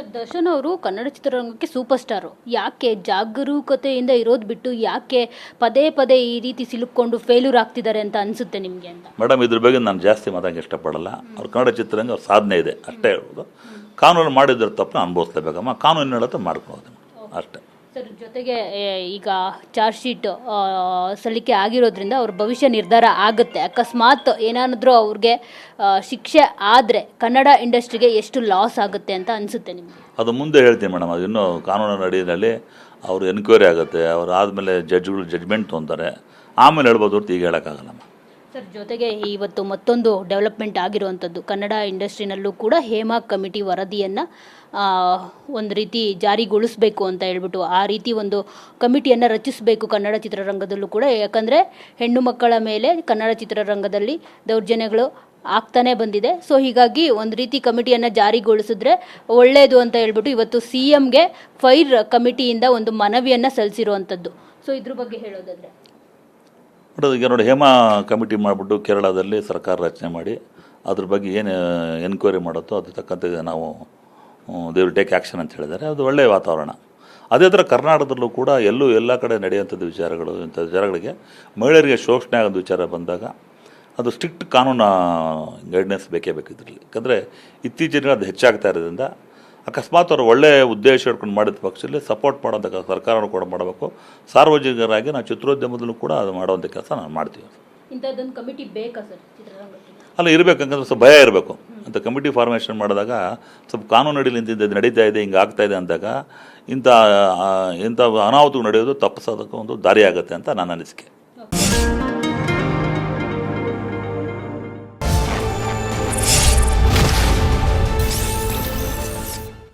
Sir Darshan ಅವರು ಕನ್ನಡ ಚಿತ್ರರಂಗಕ್ಕೆ super star ಯಾಕೆ ಜಾಗರೂಕತೆಯಿಂದ ಇರೋದು ಬಿಟ್ಟು ಯಾಕೆ ಪದೇ ಪದೇ ಈ ರೀತಿ ಸಿಲುಕೊಂಡು ಫೇಲ್ಯೂರ್ ಆಗ್ತಿದ್ದಾರೆ ಅಂತ ಅನ್ಸುತ್ತೆ ನಿಮಗೆ ಮೇಡಮ್, ಇದ್ರ ಬಗ್ಗೆ ನಾನು ಜಾಸ್ತಿ ಮಾತಾಡಕ್ಕೆ ಇಷ್ಟಪಡಲ್ಲ. ಅವ್ರ ಕನ್ನಡ ಚಿತ್ರರಂಗ ಅವ್ರ ಸಾಧನೆ ಇದೆ, ಅಷ್ಟೇ ಹೇಳ್ಬೋದು. ಕಾನೂನು ಮಾಡಿದ್ರೆ ತಪ್ಪನ್ನ ಅನುಭವಿಸ್ಲೇಬೇಕಮ್ಮ. ಕಾನೂನು ಹೇಳುತ್ತೆ ಮಾಡ್ಕೊಳೋದು ಅಷ್ಟೇ. ಸರ್ ಜೊತೆಗೆ ಈಗ ಚಾರ್ಜ್ ಶೀಟ್ ಸಲ್ಲಿಕೆ ಆಗಿರೋದ್ರಿಂದ ಅವ್ರ ಭವಿಷ್ಯ ನಿರ್ಧಾರ ಆಗುತ್ತೆ. ಅಕಸ್ಮಾತ್ ಏನಾದರೂ ಅವ್ರಿಗೆ ಶಿಕ್ಷೆ ಆದರೆ ಕನ್ನಡ ಇಂಡಸ್ಟ್ರಿಗೆ ಎಷ್ಟು ಲಾಸ್ ಆಗುತ್ತೆ ಅಂತ ಅನಿಸುತ್ತೆ ನಿಮಗೆ? ಅದು ಮುಂದೆ ಹೇಳ್ತೀನಿ ಮೇಡಮ್. ಅದು ಇನ್ನೂ ಕಾನೂನು ಅಡಿಯಲ್ಲಿ ಅವರು ಎನ್ಕ್ವೈರಿ ಆಗುತ್ತೆ. ಅವ್ರು ಆದಮೇಲೆ ಜಡ್ಜ್ಗಳು ಜಡ್ಜ್ಮೆಂಟ್ ತೊಂತಾರೆ ಆಮೇಲೆ ಹೇಳ್ಬೋದು ಹೊರ್ತು ಈಗ ಹೇಳೋಕ್ಕಾಗಲ್ಲಮ್ಮ ಸರ್, ಜೊತೆಗೆ ಇವತ್ತು ಮತ್ತೊಂದು ಡೆವಲಪ್ಮೆಂಟ್ ಆಗಿರುವಂಥದ್ದು. ಕನ್ನಡ ಇಂಡಸ್ಟ್ರಿನಲ್ಲೂ ಕೂಡ ಹೇಮಾ ಕಮಿಟಿ ವರದಿಯನ್ನು ಒಂದು ರೀತಿ ಜಾರಿಗೊಳಿಸಬೇಕು ಅಂತ ಹೇಳ್ಬಿಟ್ಟು, ಆ ರೀತಿ ಒಂದು ಕಮಿಟಿಯನ್ನು ರಚಿಸಬೇಕು ಕನ್ನಡ ಚಿತ್ರರಂಗದಲ್ಲೂ ಕೂಡ. ಯಾಕಂದರೆ ಹೆಣ್ಣು ಮಕ್ಕಳ ಮೇಲೆ ಕನ್ನಡ ಚಿತ್ರರಂಗದಲ್ಲಿ ದೌರ್ಜನ್ಯಗಳು ಆಗ್ತಾನೆ ಬಂದಿದೆ. ಸೊ, ಹೀಗಾಗಿ ಒಂದು ರೀತಿ ಕಮಿಟಿಯನ್ನು ಜಾರಿಗೊಳಿಸಿದ್ರೆ ಒಳ್ಳೆಯದು ಅಂತ ಹೇಳ್ಬಿಟ್ಟು ಇವತ್ತು ಸಿ ಎಮ್ಗೆ ಫೈರ್ ಕಮಿಟಿಯಿಂದ ಒಂದು ಮನವಿಯನ್ನು ಸಲ್ಲಿಸಿರುವಂಥದ್ದು. ಸೊ, ಇದ್ರ ಬಗ್ಗೆ ಹೇಳೋದಾದ್ರೆ. ಬಟ್ ಅದಕ್ಕೆ ನೋಡಿ ಹೇಮಾ ಕಮಿಟಿ ಮಾಡಿಬಿಟ್ಟು ಕೇರಳದಲ್ಲಿ ಸರ್ಕಾರ ರಚನೆ ಮಾಡಿ ಅದ್ರ ಬಗ್ಗೆ ಏನು ಎನ್ಕ್ವೈರಿ ಮಾಡುತ್ತೋ ಅದ್ರ ತಕ್ಕಂತೆ ನಾವು ದೇವ್ರು ಟೇಕ್ ಆ್ಯಕ್ಷನ್ ಅಂತ ಹೇಳಿದ್ದಾರೆ. ಅದು ಒಳ್ಳೆಯ ವಾತಾವರಣ. ಅದೇ ಥರ ಕರ್ನಾಟಕದಲ್ಲೂ ಕೂಡ ಎಲ್ಲೂ ಎಲ್ಲ ಕಡೆ ನಡೆಯುವಂಥದ್ದು ವಿಚಾರಗಳು, ಇಂಥ ವಿಚಾರಗಳಿಗೆ ಮಹಿಳೆಯರಿಗೆ ಶೋಷಣೆ ಆಗೋದು ವಿಚಾರ ಬಂದಾಗ ಅದು ಸ್ಟ್ರಿಕ್ಟ್ ಕಾನೂನು ಗೈಡ್ನೆಸ್ ಬೇಕೇ ಬೇಕು ಇದರಲ್ಲಿ ಯಾಕಂದರೆ ಇತ್ತೀಚಿನ ಅದು ಹೆಚ್ಚಾಗ್ತಾ ಇರೋದ್ರಿಂದ ಅಕಸ್ಮಾತ್ ಅವರು ಒಳ್ಳೆಯ ಉದ್ದೇಶ ಇಟ್ಕೊಂಡು ಮಾಡಿದ ಪಕ್ಷದಲ್ಲಿ ಸಪೋರ್ಟ್ ಮಾಡೋದಕ್ಕೆ ಸರ್ಕಾರ ಕೂಡ ಮಾಡಬೇಕು. ಸಾರ್ವಜನಿಕರಾಗಿ ನಾವು ಚಿತ್ರೋದ್ಯಮದಲ್ಲೂ ಕೂಡ ಅದು ಮಾಡುವಂಥ ಕೆಲಸ ನಾನು ಮಾಡ್ತೀವಿ ಇಂಥದ್ದೊಂದು ಕಮಿಟಿ ಬೇಕಾ ಸರ್ ಅಲ್ಲ ಇರಬೇಕಂದ್ರೆ ಸ್ವಲ್ಪ ಭಯ ಇರಬೇಕು. ಅಂತ ಕಮಿಟಿ ಫಾರ್ಮೇಷನ್ ಮಾಡಿದಾಗ ಸ್ವಲ್ಪ ಕಾನೂನು ಅಡಿಯಲ್ಲಿ ಇದು ನಡೀತಾ ಇದೆ ಹಿಂಗೆ ಆಗ್ತಾ ಇದೆ ಅಂದಾಗ ಇಂಥ ಇಂಥ ಅನಾಹುತಗಳು ನಡೆಯೋದು ತಪ್ಪಿಸೋದಕ್ಕೆ ಒಂದು ದಾರಿ ಆಗುತ್ತೆ ಅಂತ ನನ್ನ ಅನಿಸಿಕೆ.